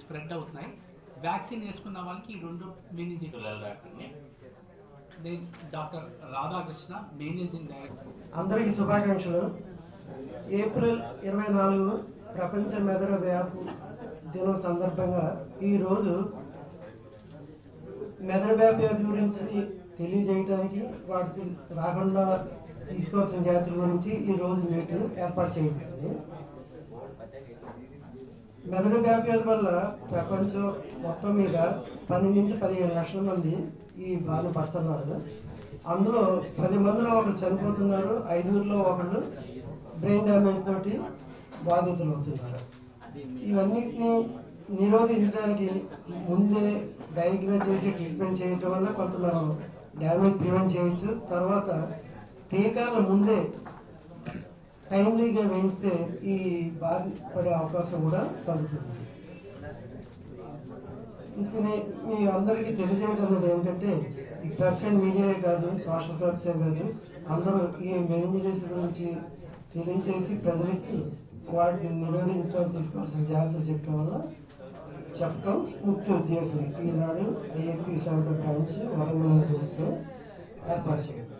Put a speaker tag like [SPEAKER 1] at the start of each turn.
[SPEAKER 1] Spread అవుతున్నాయి. Vaccine వేసుకున్న వాళ్ళకి ఈ రెండు మేనేజింగ్
[SPEAKER 2] డాక్టర్ని.
[SPEAKER 1] నేను డాక్టర్ రాధాకృష్ణ మేనేజింగ్ డైరెక్టర్.
[SPEAKER 3] అందరికీ శుభాకాంక్షలు. ఏప్రిల్ ఇరవై నాలుగు ప్రపంచ మెదడు వ్యాపు దినం సందర్భంగా ఈరోజు మెదడు వ్యాపి వ్యాధి గురించి తెలియజేయడానికి వాటికి రాకుండా తీసుకోవాల్సిన జాగ్రత్తల గురించి ఈ రోజు మీటింగ్ ఏర్పాటు చేయబడింది. మెదడు వ్యాపి వల్ల ప్రపంచం మొత్తం మీద పన్నెండు నుంచి పదిహేను లక్షల మంది ఈ బాధ పడుతున్నారు. అందులో పది మందిలో ఒకరు చనిపోతున్నారు. ఐదుగురిలో ఒకళ్ళు బ్రెయిన్ డ్యామేజ్ తోటి బాధితులు అవుతున్నారు ఇవన్నిటిని నిరోధించడానికి ముందే డయాగ్నోస్ చేసి ట్రీట్మెంట్ చేయటం వల్ల కొంత మనం డ్యామేజ్ ప్రివెంట్ చేయొచ్చు. తర్వాత టీకాలు ముందే టైమ్లీగా వేయిస్తే ఈ బారి పడే అవకాశం కూడా తగ్గుతుంది అందుకని మీ అందరికీ తెలియజేయడం ఏంటంటే ఈ ప్రెస్ అండ్ మీడియా కాదు సోషల్ క్లబ్సే కాదు అందరూ ఈ మెయింజరీస్ గురించి తెలియజేసి ప్రజలకి వాటిని నిరోధించడం తీసుకోవాల్సిన జాగ్రత్తలు చెప్పడం వల్ల చెప్పడం ముఖ్య ఉద్దేశం. ఈనాడు ఐఏపీ సెవెంటీ బ్రాంచ్ వరంగల్ చేస్తే ఏర్పాటు చేయడం.